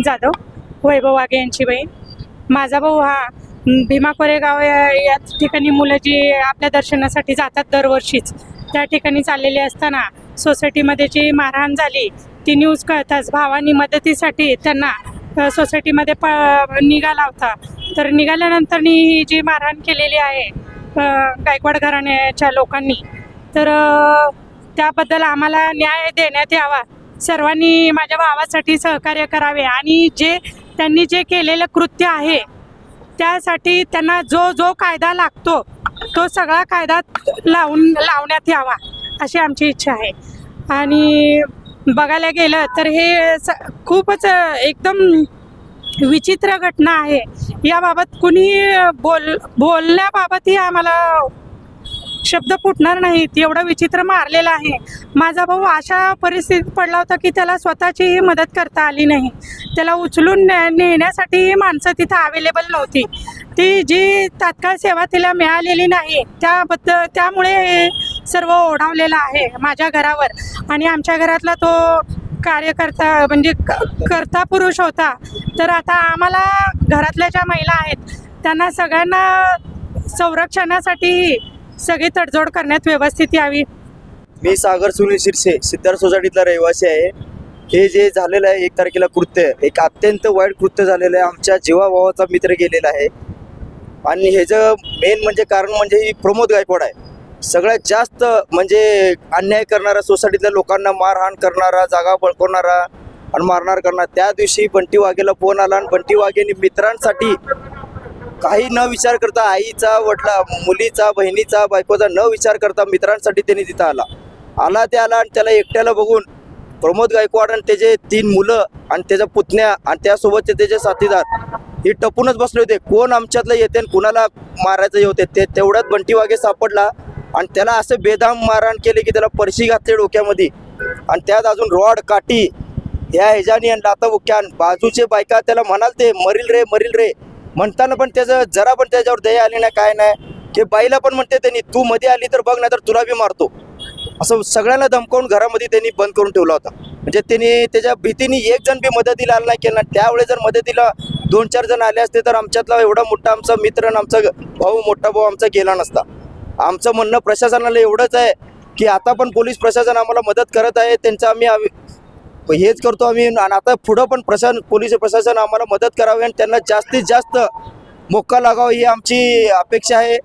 जाधव वैभव वाघे यांची बहीण. माझा भाऊ हा भीमा कोरेगाव या ठिकाणी मुलं जी आपल्या दर्शनासाठी जातात दरवर्षीच. त्या ठिकाणी चाललेली असताना सोसायटीमध्ये जी मारहाण झाली ती न्यूज कळताच भावानी मदतीसाठी त्यांना सोसायटीमध्ये प निघाला होता. तर निघाल्यानंतर ही जी मारहाण केलेली आहे गायकवाड घराण्याच्या लोकांनी तर त्याबद्दल आम्हाला न्याय देण्यात यावा. सर्वांनी माझ्या भावासाठी सहकार्य करावे आणि जे त्यांनी जे केलेलं कृत्य आहे त्यासाठी त्यांना जो जो कायदा लागतो तो सगळा कायदा लावून लावण्यात यावा अशी आमची इच्छा आहे. आणि बघायला गेलं तर हे स खूपच एकदम विचित्र घटना आहे. याबाबत कुणी बोल बोलण्याबाबतही आम्हाला शब्द फुटणार नाहीत एवढं विचित्र मारलेलं आहे. माझा भाऊ अशा परिस्थितीत पडला होता की त्याला स्वतःचीही मदत करता आली नाही. त्याला उचलून ने नेण्यासाठी माणसं तिथं अवेलेबल नव्हती. ती जी तात्काळ सेवा तिला मिळालेली नाही त्याबद्दल त्यामुळे हे सर्व ओढावलेलं आहे माझ्या घरावर. आणि आमच्या घरातला तो कार्यकर्ता म्हणजे क- कर्ता पुरुष होता. तर आता आम्हाला घरातल्या ज्या महिला आहेत त्यांना सगळ्यांना संरक्षणासाठी सगळी तडजोड करण्यात व्यवस्थित यावी. मी सागर सुनील शिरसे सिद्धार्थ सोसायटीतला रहिवासी आहे. हे जे झालेलं आहे एक तारखेला कृत्य एक अत्यंत वाईट कृत्य झालेलं आहे. आमच्या जीवाभावाचा मित्र गेलेला आहे. आणि ह्याचं मेन म्हणजे कारण म्हणजे ही प्रमोद गायकवाड आहे. सगळ्यात जास्त म्हणजे अन्याय करणारा सोसायटीतल्या लोकांना मारहाण करणारा जागा बळकवणारा आणि मारणार करणार त्या दिवशी बंटी वाघेला फोन आला आणि बंटी वाघेने मित्रांसाठी काही न विचार करता आईचा वडला मुलीचा बहिणीचा बायकोचा न विचार करता मित्रांसाठी त्यांनी तिथं आला. आला ते आला आणि त्याला एकट्याला बघून प्रमोद गायकवाड आणि त्याचे तीन मुलं आणि त्याच्या पुतण्या आणि त्यासोबतचे त्याचे साथीदार हे टपूनच बसले होते. कोण आमच्यातलं येते आणि कुणाला मारायचं हे होते ते तेवढ्यात बंटी वाघे सापडला आणि त्याला असे बेदाम मारहाण केले की त्याला परशी घातले डोक्यामध्ये. आणि त्यात अजून रॉड काठी ह्या ह्याच्यानी आणि लाताबुक्या आणि बाजूचे बायका त्याला म्हणाल ते मरील रे मरील रे. म्हणताना पण त्याचं जरा पण त्याच्यावर दया आली नाही काय नाही. की बाईला पण म्हणते त्यांनी तू मध्ये आली तर बघ नाही तर तुला बी मारतो. असं सगळ्यांना धमकावून घरामध्ये त्यांनी बंद करून ठेवला होता. म्हणजे त्यांनी त्याच्या भीतीने एक जण बी मदतीला आला नाही केला त्यावेळेस जर मदतीला दोन चार जण आले असते तर आमच्यातला एवढा मोठा आमचा मित्र आणि आमचा भाऊ मोठा भाऊ आमचा गेला नसता. आमचं म्हणणं प्रशासनाला एवढंच आहे की आता पण पोलीस प्रशासन आम्हाला मदत करत आहे त्यांचं आम्ही हेच करतो आम्ही. आणि आता पुढं पण प्रशासन पोलीस प्रशासन आम्हाला मदत करावी आणि त्यांना जास्तीत जास्त मोक्का लागावा ही आमची अपेक्षा आहे.